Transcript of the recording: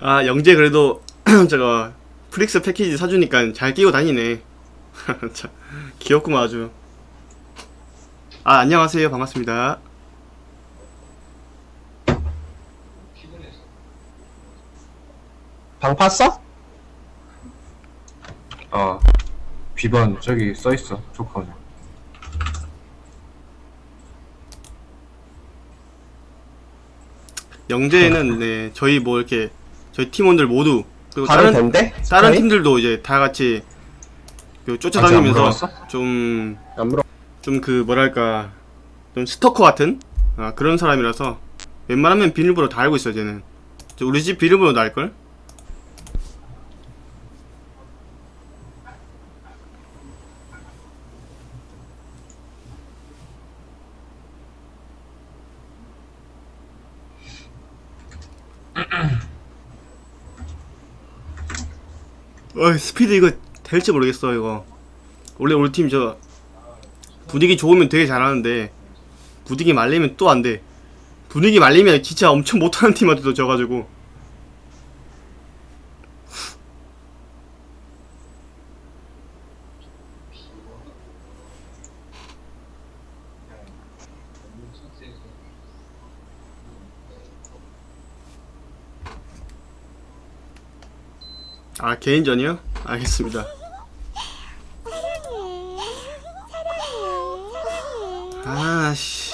아 영재 그래도 저거 프릭스 패키지 사주니까 잘 끼고 다니네. 참 귀엽구만 아주. 아 안녕하세요. 반갑습니다. 방 팠어? 어 비번 저기 써있어 조커는 영재는 네 저희 뭐 이렇게 저희 팀원들 모두 그리고 다른 된대? 다른 스카이? 팀들도 이제 다 같이 그 쫓아다니면서 물어봤어? 좀안 물어. 좀 그 뭐랄까 좀 스토커 같은 아, 그런 사람이라서 웬만하면 비밀번호 다 알고 있어 쟤는 저 우리 집 비밀번호 도 알걸? 어이 스피드 이거 될지 모르겠어 이거 원래 우리 팀 저 분위기 좋으면 되게 잘하는데 분위기 말리면 또 안 돼. 분위기 말리면 진짜 엄청 못하는 팀한테도 져가지고 아 개인전이요? 알겠습니다. 아씨